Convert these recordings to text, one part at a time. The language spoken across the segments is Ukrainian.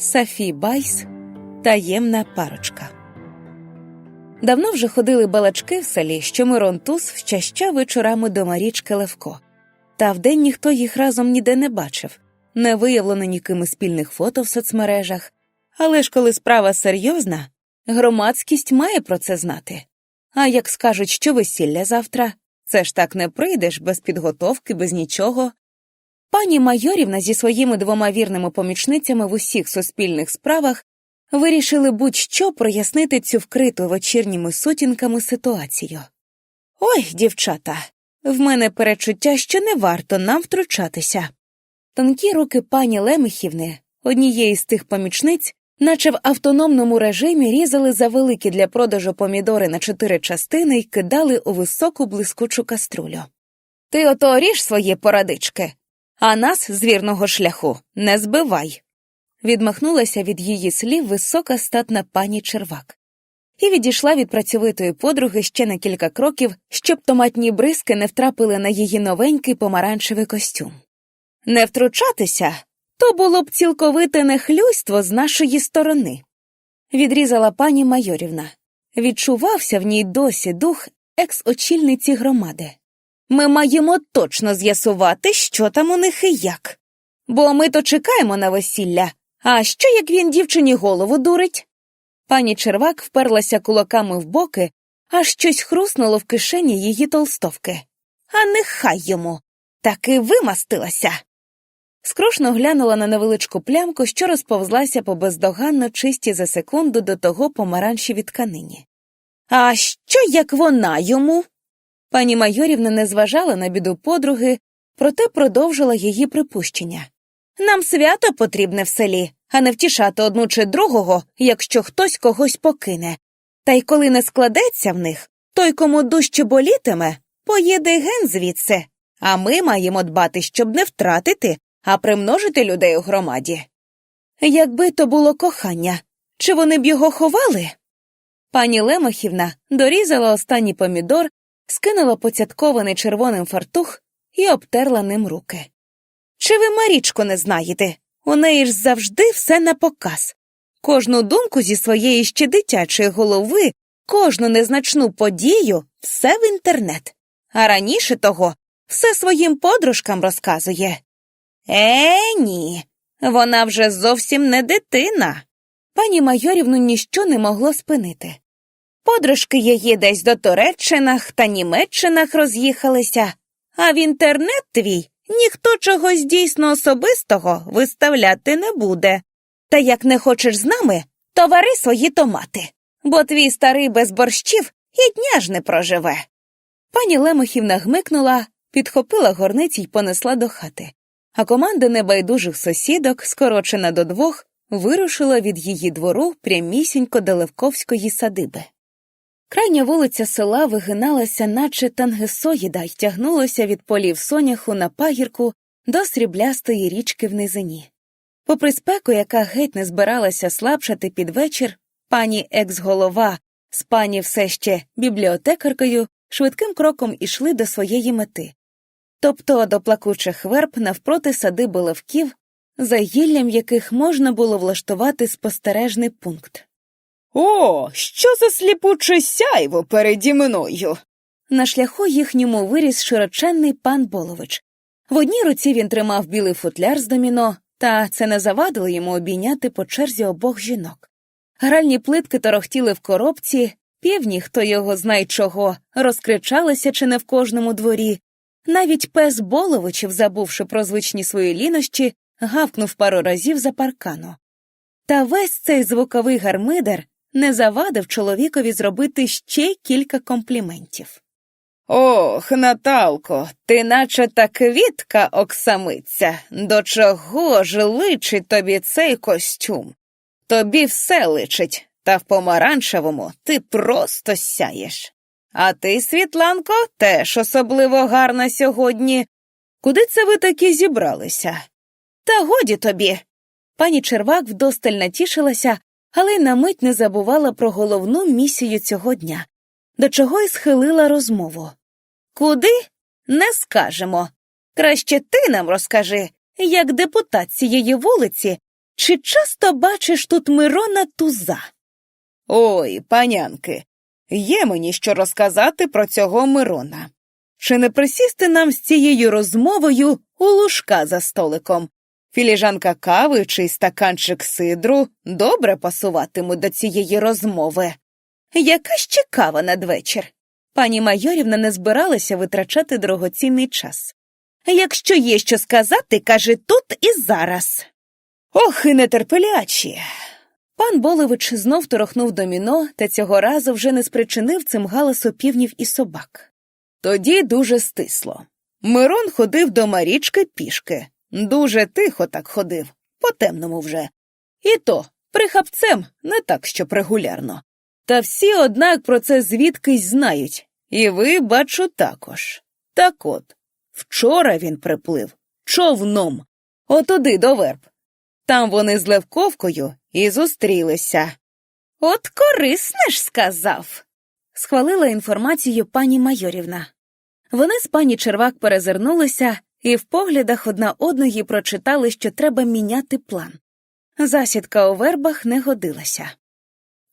Сафі Байс Таємна парочка. Давно вже ходили балачки в селі, що Мирон Туз вчаща вечорами до Марічки Левко. Та вдень ніхто їх разом ніде не бачив, не виявлено нікими спільних фото в соцмережах. Але ж коли справа серйозна, громадськість має про це знати. А як скажуть, що весілля завтра, це ж так не прийдеш без підготовки, без нічого. Пані Майорівна зі своїми двома вірними помічницями в усіх суспільних справах вирішили будь-що прояснити цю вкриту вечірніми сутінками ситуацію. Ой, дівчата, в мене перечуття, що не варто нам втручатися. Тонкі руки пані Лемехівни, однієї з тих помічниць, наче в автономному режимі різали за великі для продажу помідори на чотири частини і кидали у високу блискучу каструлю. Ти ото ріж свої порадички, а нас з вірного шляху не збивай. Відмахнулася від її слів висока статна пані Червак і відійшла від працьовитої подруги ще на кілька кроків, щоб томатні бризки не втрапили на її новенький помаранчевий костюм. Не втручатися то було б цілковите нехлюйство з нашої сторони, відрізала пані Майорівна. Відчувався в ній досі дух екс-очільниці громади. Ми маємо точно з'ясувати, що там у них і як. Бо ми то чекаємо на весілля. А що як він дівчині голову дурить? Пані Червак вперлася кулаками в боки, аж щось хруснуло в кишені її толстовки. А нехай йому. Таки вимастилася. Скрушно глянула на невеличку плямку, що розповзлася по бездоганно чисті за секунду до того помаранчеві тканині. А що як вона йому? Пані Майорівна не зважала на біду подруги, проте продовжила її припущення. Нам свято потрібне в селі, а не втішати одну чи другого, якщо хтось когось покине. Та й коли не складеться в них, той, кому дужче болітиме, поїде ген звідси, а ми маємо дбати, щоб не втратити, а примножити людей у громаді. Якби то було кохання, чи вони б його ховали? Пані Лемахівна дорізала останній помідор, скинула поцяткований червоним фартух і обтерла ним руки. Чи ви Марічку не знаєте? У неї ж завжди все на показ. Кожну думку зі своєї ще дитячої голови, кожну незначну подію все в інтернет. А раніше того все своїм подружкам розказує. Е, ні, вона вже зовсім не дитина. Пані Майорівну ніщо не могло спинити. Подружки її десь до Туреччинах та Німеччинах роз'їхалися, а в інтернет твій ніхто чогось дійсно особистого виставляти не буде. Та як не хочеш з нами, то вари свої томати, бо твій старий без борщів і дня ж не проживе. Пані Лемохівна гмикнула, підхопила горниці й понесла до хати, а команда небайдужих сусідок, скорочена до двох, вирушила від її двору прямісінько до Левковської садиби. Крайня вулиця села вигиналася, наче тангесоїда, й тягнулася від полів соняху на пагірку до сріблястої річки в низині. Попри спеку, яка геть не збиралася слабшати під вечір, пані екс-голова з пані все ще бібліотекаркою швидким кроком ішли до своєї мети, тобто до плакучих верб навпроти садиби левків, за гіллям яких можна було влаштувати спостережний пункт. О, що за сліпуче сяйво переді мною. На шляху їхньому виріс широченний пан Болович. В одній руці він тримав білий футляр з доміно, та це не завадило йому обійняти по черзі обох жінок. Гральні плитки торохтіли в коробці, півні, хто його знає чого, розкричалися чи не в кожному дворі. Навіть пес Боловичів, забувши про звичні свої лінощі, гавкнув пару разів за паркану. Та весь цей звуковий гармидер не завадив чоловікові зробити ще кілька компліментів. Ох, Наталко, ти наче та квітка оксамиця. До чого ж личить тобі цей костюм? Тобі все личить, та в помаранчевому ти просто сяєш. А ти, Світланко, теж особливо гарна сьогодні. Куди це ви такі зібралися? Та годі тобі. Пані Червак вдосталь натішилася, але й на мить не забувала про головну місію цього дня, до чого й схилила розмову. Куди? Не скажемо. Краще ти нам розкажи, як депутат цієї вулиці чи часто бачиш тут Мирона туза? Ой, панянки, є мені що розказати про цього Мирона. Чи не присісти нам з цією розмовою у лужка за столиком? Філіжанка кави чи стаканчик сидру добре пасуватимуть до цієї розмови. Яка ще кава надвечір? Пані Майорівна не збиралася витрачати дорогоцінний час. Якщо є що сказати, каже тут і зараз. Ох, і нетерпелячі. Пан Болевич знов торохнув доміно та цього разу вже не спричинив цим галасу півнів і собак. Тоді дуже стисло. Мирон ходив до Марічки пішки. Дуже тихо так ходив, по темному вже. І то прихапцем не так, що регулярно. Та всі, однак, про це звідкись знають. І ви, бачу, також. Так от, вчора він приплив човном, отуди до верб. Там вони з Левковкою і зустрілися. От корисне ж сказав, схвалила інформацію пані Майорівна. Вони з пані Червак перезирнулися і в поглядах одна одної прочитали, що треба міняти план. Засідка у вербах не годилася.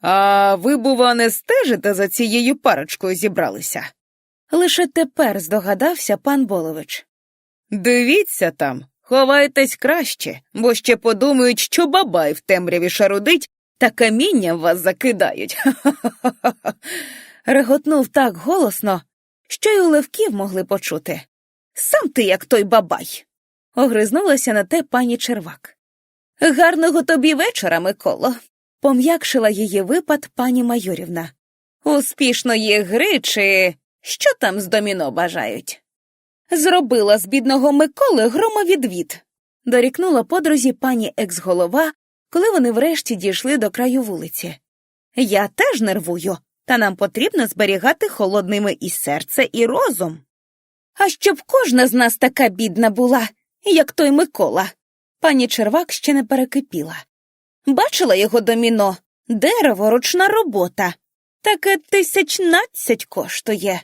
А ви, бува, не стежите за цією парочкою зібралися? Лише тепер здогадався пан Болович. Дивіться там, ховайтесь краще, бо ще подумають, що бабай в темряві шарудить та каміння в вас закидають. Реготнув так голосно, що й у левків могли почути. Сам ти, як той бабай. Огризнулася на те пані Червак. Гарного тобі вечора, Миколо, пом'якшила її випад пані Майорівна. Успішної гри чи що там з доміно бажають? Зробила з бідного Миколи громовідвід, дорікнула подрузі пані екс-голова, коли вони врешті дійшли до краю вулиці. Я теж нервую, та нам потрібно зберігати холодними і серце, і розум. А щоб кожна з нас така бідна була, як той Микола. Пані Червак ще не перекипіла. Бачила його доміно, дерево, ручна робота. Таке тисячнадцять коштує.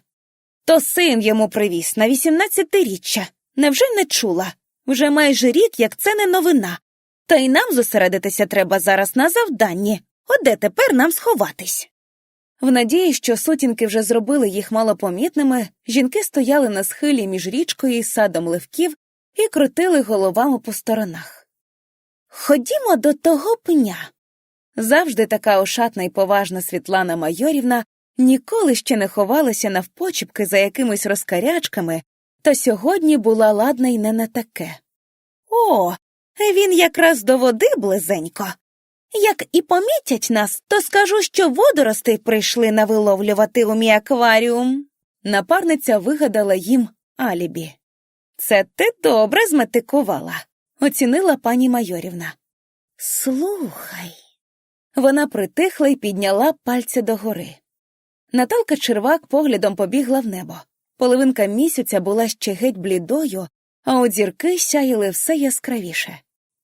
То син йому привіз на вісімнадцятиріччя. Невже не чула? Вже майже рік, як це не новина. Та й нам зосередитися треба зараз на завданні. От де тепер нам сховатись? В надії, що сутінки вже зробили їх малопомітними, жінки стояли на схилі між річкою і садом ливків і крутили головами по сторонах. Ходімо до того пня. Завжди така ошатна і поважна Світлана Майорівна ніколи ще не ховалася навпочіпки за якимись розкарячками, та сьогодні була ладна й не на таке. О, він якраз до води близенько. Як і помітять нас, то скажу, що водоростей прийшли навиловлювати у мій акваріум. Напарниця вигадала їм алібі. Це ти добре зметикувала, оцінила пані Майорівна. Слухай. Вона притихла і підняла пальця догори. Наталка Червак поглядом побігла в небо. Половинка місяця була ще геть блідою, а от зірки сяяли все яскравіше.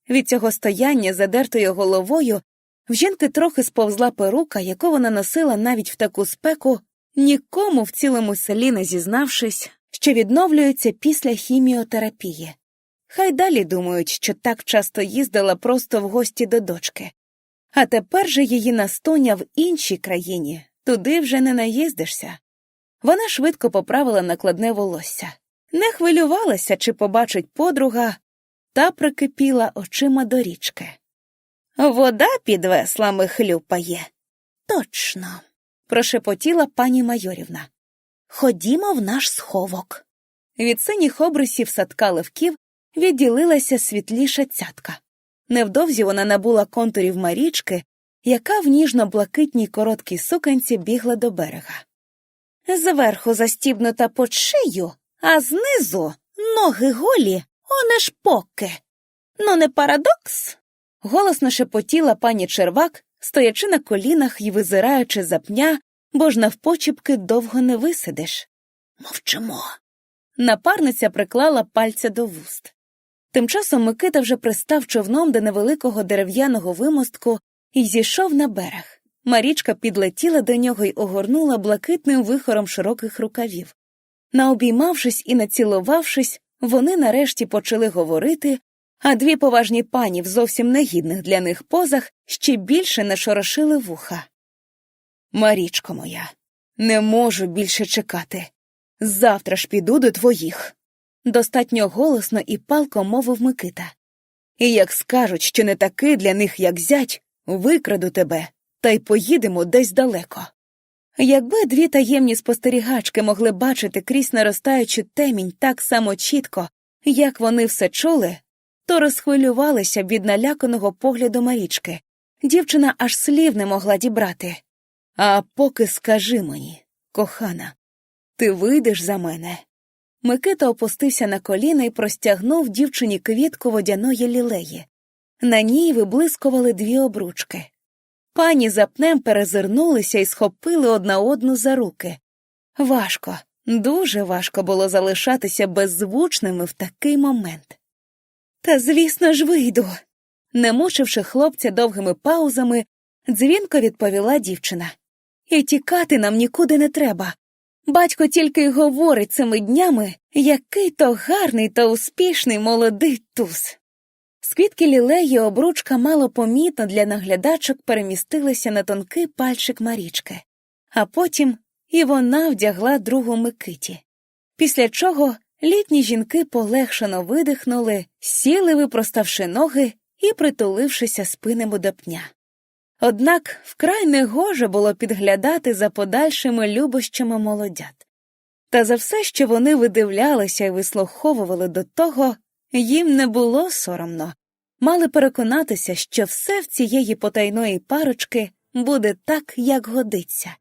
Від цього стояння, задертою головою, в жінки трохи сповзла перука, яку вона носила навіть в таку спеку, нікому в цілому селі не зізнавшись, що відновлюється після хіміотерапії. Хай далі думають, що так часто їздила просто в гості до дочки. А тепер же її настоня в іншій країні, туди вже не наїздишся. Вона швидко поправила накладне волосся, не хвилювалася, чи побачить подруга, та прикипіла очима до річки. Вода під веслами хлюпає. Точно, прошепотіла пані Майорівна. Ходімо в наш сховок. Від синіх обрисів садка левків відділилася світліша цятка. Невдовзі вона набула контурів Марічки, яка в ніжно-блакитній короткій суканці бігла до берега. Зверху застібнута по шию, а знизу ноги голі, оне ж поки. Ну, не парадокс? голосно шепотіла пані Червак, стоячи на колінах і визираючи за пня, бо ж навпочіпки довго не висидиш. Мовчимо. Напарниця приклала пальця до вуст. Тим часом Микита вже пристав човном до невеликого дерев'яного вимостку і зійшов на берег. Марічка підлетіла до нього й огорнула блакитним вихором широких рукавів. Наобіймавшись і націлувавшись, вони нарешті почали говорити, а дві поважні пані в зовсім негідних для них позах ще більше не шорошили вуха. Марічко моя, не можу більше чекати. Завтра ж піду до твоїх. Достатньо голосно і палко мовив Микита. І як скажуть, що не такий для них, як зять, викраду тебе, та й поїдемо десь далеко. Якби дві таємні спостерігачки могли бачити крізь наростаючу темінь так само чітко, як вони все чули, то розхвилювалися від наляканого погляду Марічки. Дівчина аж слів не могла дібрати. А поки скажи мені, кохана, ти вийдеш за мене. Микита опустився на коліна і простягнув дівчині квітку водяної лілеї. На ній виблискували дві обручки. Пані за пнем перезирнулися і схопили одна одну за руки. Важко, дуже важко було залишатися беззвучними в такий момент. Та, звісно ж, вийду. Не мучивши хлопця довгими паузами, дзвінко відповіла дівчина. І тікати нам нікуди не треба. Батько тільки й говорить цими днями, який то гарний та успішний молодий туз. З лілеї обручка мало помітно для наглядачок перемістилася на тонкий пальчик Марічки, а потім і вона вдягла другу Микиті. Після чого літні жінки полегшено видихнули, сіли, випроставши ноги і притулившися спинами до пня. Однак вкрай негоже було підглядати за подальшими любощами молодят. Та за все, що вони видивлялися і вислуховували до того, їм не було соромно, мали переконатися, що все в цієї потайної парочки буде так, як годиться.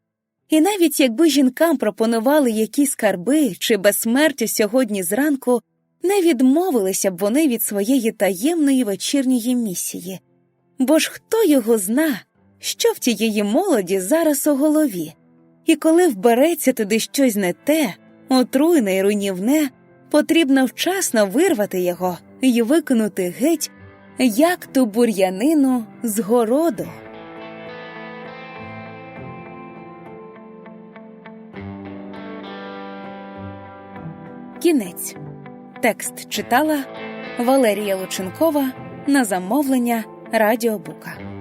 І навіть якби жінкам пропонували якісь скарби чи безсмертю сьогодні зранку, не відмовилися б вони від своєї таємної вечірньої місії. Бо ж хто його зна, що в тієї молоді зараз у голові, і коли вбереться туди щось не те, отруйне й руйнівне, потрібно вчасно вирвати його і викинути геть, як то бур'янину з городу. Кінець. Текст читала Валерія Лученкова на замовлення Радіобука.